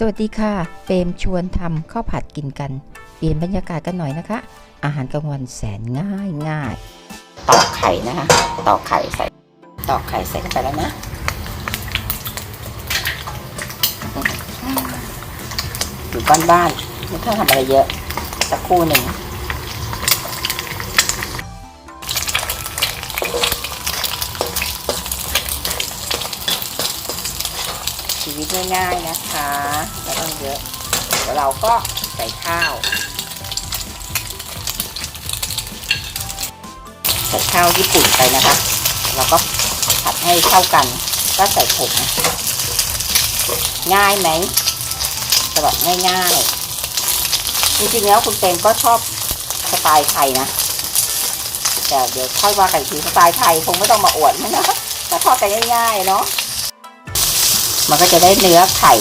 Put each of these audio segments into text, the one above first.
สวัสดีค่ะเปมชวนทำข้าวผัดกินกัน เปลี่ยนบรรยากาศกันหน่อยนะคะ อาหารกลางวันแสนง่ายง่ายตอกไข่นะคะ ตอกไข่ใส่ ตอกไข่ใส่เข้าไปแล้วนะ อยู่บ้านบ้านๆไม่ต้องทำอะไรเยอะ สักครู่หนึ่ง ชีวิตง่ายๆนะคะไม่ต้องเยอะเดี๋ยวเราก็ใส่ข้าวใส่ข้าวญี่ปุ่นไปนะคะ เราก็ผัดให้เข้ากัน ก็ใส่ผงง่ายไหมจะแบบง่ายๆ จริงๆแล้วคุณเต็มก็ชอบสไตล์ไทยนะ แต่เดี๋ยวค่อยว่ากันอีกทีสไตล์ไทยคงไม่ต้องมาอวดนะก็ทอดกันง่ายๆเนาะ มันก็จะได้เนื้อไข่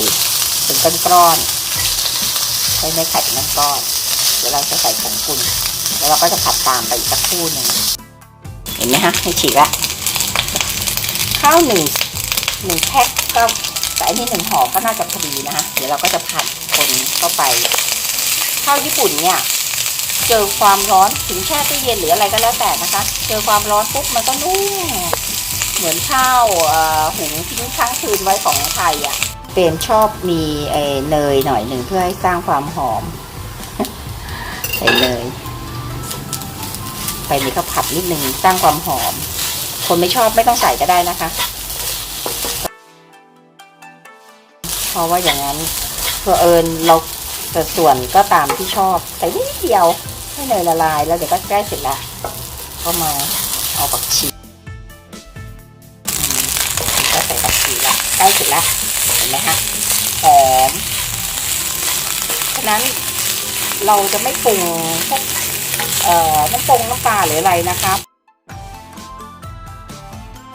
เป็นก้อนๆใช้เนื้อไข่เป็นก้อนๆเดี๋ยวเราจะใส่ผงปรุงแล้วเราก็จะผัดตามไปอีกสักครู่หนึ่งเห็นไหมฮะให้ฉีกละข้าวหนึ่งหนึ่งแพ็คก็แต่อันนี้หนึ่งห่อก็น่าจะพอดีนะคะเดี๋ยวเราก็จะผัดคนเข้าไปข้าวญี่ปุ่นเนี่ยเจอความร้อนถึงแช่ตู้เย็นหรืออะไรก็แล้วแต่นะคะ เจอความร้อนปุ๊บมันก็นุ่ม เหมือนข้าวเอ่อหุงทิ้งค้างคืนไว้ของไทยอะเปรมชอบมีเอ่อเนยหน่อยหนึ่งเพื่อให้สร้างความหอม ใส่เนยใส่นี่ก็ผัดนิดนึงสร้างความหอม คนไม่ชอบไม่ต้องใส่ก็ได้นะคะ เพราะว่าอย่างนั้นเพื่อเอิญเราแต่ส่วนก็ตามที่ชอบใส่นิดเดียวให้เนยละลายแล้วเดี๋ยวก็ใกล้เสร็จละก็มาเอาผักชี ใกล้เสร็จล้วเห็นไหมคะหอมฉะนั้นเราจะไม่ปรุงพวกเอ่อน้ำปรุงน้ำปลาหรืออะไรนะครับ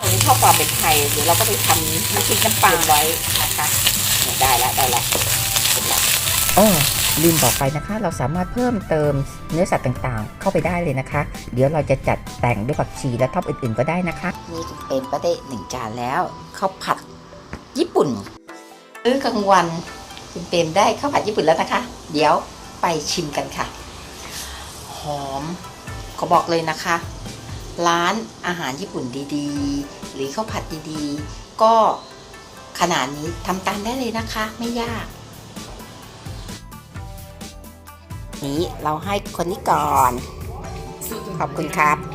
อันนี้ชอบความเป็นไทยเดี๋ยวเราก็ไปทำน้ำพริกน้ำปลาไว้นะคะได้แล้วได้แล้วเสร็จแล้ลืมบอกไปนะคะ เราสามารถเพิ่มเติมเนื้อสัตว์ต่างๆ เข้าไปได้เลยนะคะ เดี๋ยวเราจะจัดแต่งด้วยผักชีและท็อปอื่นๆก็ได้นะคะ นี่เป็นประเดะหนึ่งจานแล้วข้าวผัด ญี่ปุ่นมื้อกลางวันคุณเปรมได้ข้าวผัดญี่ปุ่นแล้วนะคะ เดี๋ยวไปชิมกันค่ะ หอมขอบอกเลยนะคะ ร้านอาหารญี่ปุ่นดีๆ หรือข้าวผัดดีๆ ก็ขนาดนี้ทำตามได้เลยนะคะ ไม่ยาก นี้เราให้คนนี้ก่อน ขอบคุณครับ